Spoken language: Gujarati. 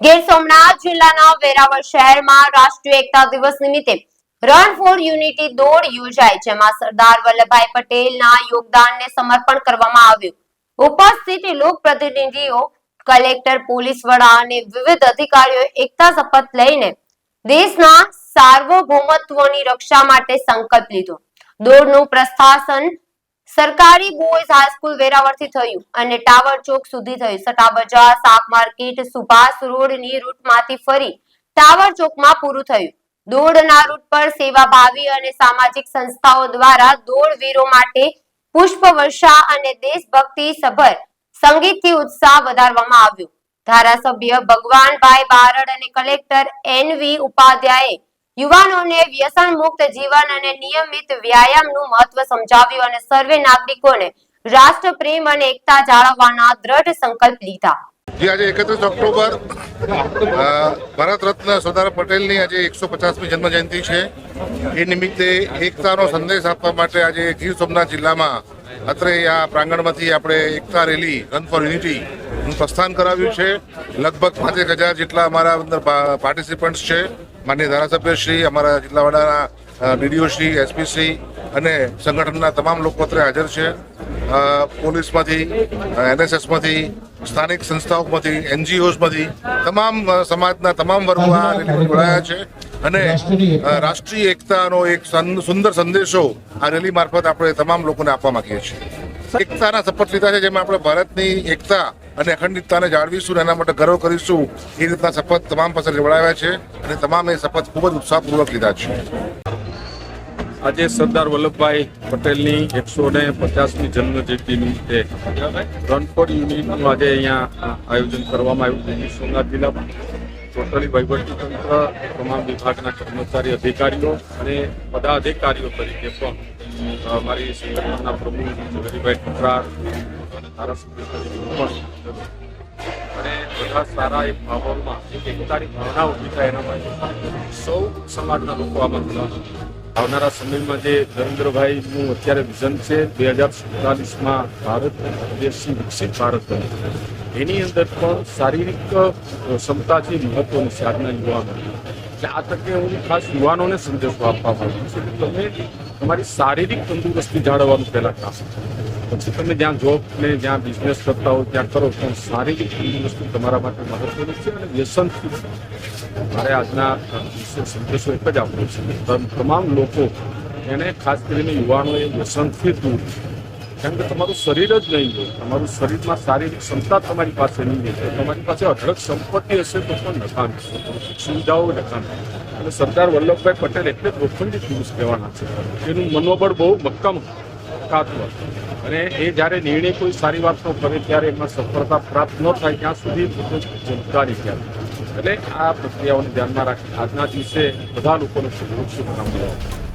ગીર સોમનાથ જિલ્લાના વેરાવળ શહેરમાં રાષ્ટ્રીય એકતા દિવસ નિમિત્તે રન ફોર યુનિટી દોડ યોજાઈ જેમાં સરદાર વલ્લભભાઈ પટેલના યોગદાનને સમર્પણ કરવામાં આવ્યું. ઉપસ્થિત લોકપ્રતિનિધિઓ, કલેક્ટર, પોલીસ વડા અને વિવિધ અધિકારીઓ એકતા શપથ લઈને દેશના સાર્વભૌમત્વની રક્ષા માટે સંકલ્પ લીધો. દોડનું પ્રસ્થાસન સરકારી બોયઝ હાઈસ્કૂલ વેરાવળથી થયું અને ટાવર ચોક સુધી થયું. સટા બજાર, શાક માર્કેટ, સુભાષ રોડની રૂટમાંથી ફરી ટાવર ચોકમાં પૂરું થયું. દોડના રૂટ પર સેવાભાવી અને સામાજિક સંસ્થાઓ દ્વારા દોડવીરો માટે પુષ્પ વર્ષા અને દેશભક્તિ સભર સંગીતથી ઉત્સાહ વધારવામાં આવ્યો. ધારાસભ્ય ભગવાનભાઈ બારડ અને કલેક્ટર એન વી ઉપાધ્યાયે યુવાનોને વ્યસન મુક્ત જીવન અને નિયમિત વ્યાયામનું મહત્વ સમજાવ્યું અને સર્વે નાગરિકોને રાષ્ટ્ર પ્રેમ અને એકતા જાળવવાના દ્રઢ સંકલ્પ લીધા. આજે એકત્રીસ ઓક્ટોબર ભારત રત્ન સરદાર પટેલની આજે એકસો પચાસમી જન્મ જયંતિ છે. એ નિમિત્તે એકતાનો સંદેશ આપવા માટે આજે ગીર સોમનાથ જિલ્લામાં અત્રે આ પ્રાંગણમાંથી આપણે એકતા રેલી રન ફોર યુનિટી નું પ્રસ્થાન કરાવ્યું છે. લગભગ પાંચેક હજાર જેટલા અમારા અંદર પાર્ટિસિપન્ટ્સ છે. માન્ય ધારાસભ્ય શ્રી, અમારા જિલ્લા વડાના ડીડીઓ શ્રી, એસપી શ્રી અને સંગઠનના તમામ લોકો અત્રે હાજર છે. પોલીસમાંથી એનએસએસમાંથી, સ્થાનિક સંસ્થાઓમાંથી એનજીઓમાંથી તમામ સમાજના તમામ વર્ગો આ રેલીમાં જોડાયા છે. અને રાષ્ટ્રીય એકતાનો એક સુંદર સંદેશો આ રેલી મારફત આપણે તમામ લોકોને આપવા માંગીએ છીએ. એકતાના શપથ લીધા છે, જેમાં આપણે ભારતની એકતા અને અખંડિતતાને જાળવીશું એના માટે ગર્વ કરીશું. એ રીતના શપથ તમામ પાસે લેવડાવ્યા છે અને તમામ એ શપથ ખૂબ જ ઉત્સાહપૂર્વક લીધા છે. આજે સરદાર વલ્લભભાઈ પટેલની એકસો ને પચાસમી જન્મજયંતિ નિમિત્તે રન યુનિટનું આજે અહીંયા આયોજન કરવામાં આવ્યું છે. સોમનાથ જિલ્લામાં ટોટલી વહીવટીતંત્ર, તમામ વિભાગના કર્મચારી, અધિકારીઓ અને બધા અધિકારીઓ તરીકે પણ મારી સંગઠનના પ્રમુખ હરિભાઈ ઠુકરાર અને બધા સારા એક માહોલમાં એક એકતાની ભાવના એના માટે સૌ સમાજના લોકો આમાં જોડાયા. આવનારા સમયમાં જે નરેન્દ્રભાઈનું અત્યારે વિઝન છે, બે હજાર સુડતાલીસમાં ભારત દેશથી વિકસિત ભારત બને એની અંદર પણ શારીરિક ક્ષમતા જે મહત્વની છે આજના યુવાનો એટલે આ તકે હું ખાસ યુવાનોને સંદેશો આપવા માંગુ છું કે તમે તમારી શારીરિક તંદુરસ્તી જાળવવાનું પહેલા કામ તમે જ્યાં જોબ ને જ્યાં બિઝનેસ કરતા હો, ત્યાં કરો, પણ શારીરિક તંદુરસ્તી તમારા માટે મહત્વની છે અને વ્યસન મારે આજના સંદેશો એક જ આપવો છે. તમામ લોકો એને ખાસ કરીને યુવાનોએ વ્યસનથી દૂર કારણ કે તમારું શરીર જ નહીં હોય. તમારું શરીરમાં શારીરિક ક્ષમતા તમારી પાસે નહીં હોય. તમારી પાસે અઢળક સંપત્તિ હશે તો પણ નકામ સુવિધાઓ નકામ અને સરદાર વલ્લભભાઈ પટેલ એટલે લોખંડી પુરુષ કહેવાના છે. એનું મનોબળ બહુ મક્કમ કાતું હતું અને એ જ્યારે નિર્ણય કોઈ સારી વાતનો કરે ત્યારે એમાં સફળતા પ્રાપ્ત ન થાય ત્યાં સુધી પોતે જવાબદારી એટલે આ પ્રક્રિયાઓને ધ્યાનમાં રાખી આજના દિવસે બધા લોકોને શુભકામનાઓ